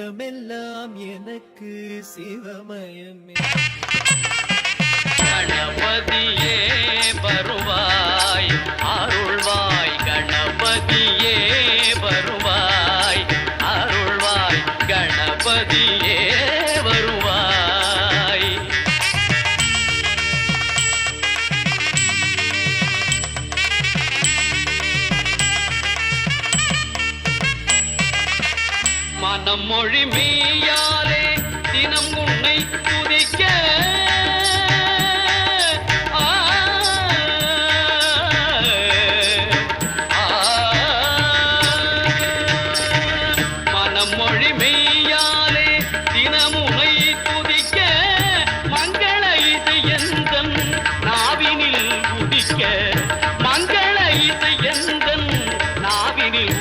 முத்தமெல்லாம் எனக்கு சிவமயமே. மனம் மொழி மெய்யாலே தினம் உன்னை துதிக்க. மனம் மொழி மெய்யாலே தினம் உன்னை துதிக்க. மங்கள இது எந்த நாவினில் உதிக்க. மங்கள இது நாவினில்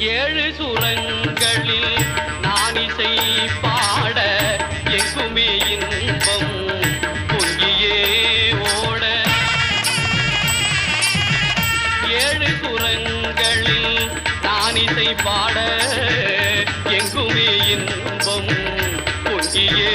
ஏழு சுரங்களில் நான் இசை பாட எங்குமே இன்பம் பொங்கியே ஓட. ஏழு சுரங்களில் நான் இசை பாட எங்குமே இன்பம் பொங்கியே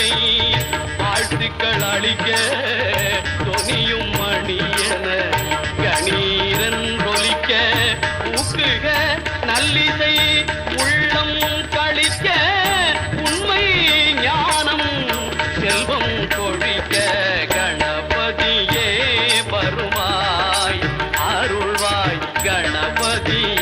துதிகள் அழிக்க தொனியும் மணியன கணீரன் ஒலிக்க ஊக்குக நல்லிசை உள்ளம் கழிக்க உண்மை ஞானம் செல்வம் கொழிக்க கணபதியே வருவாய் அருள்வாய் கணபதியே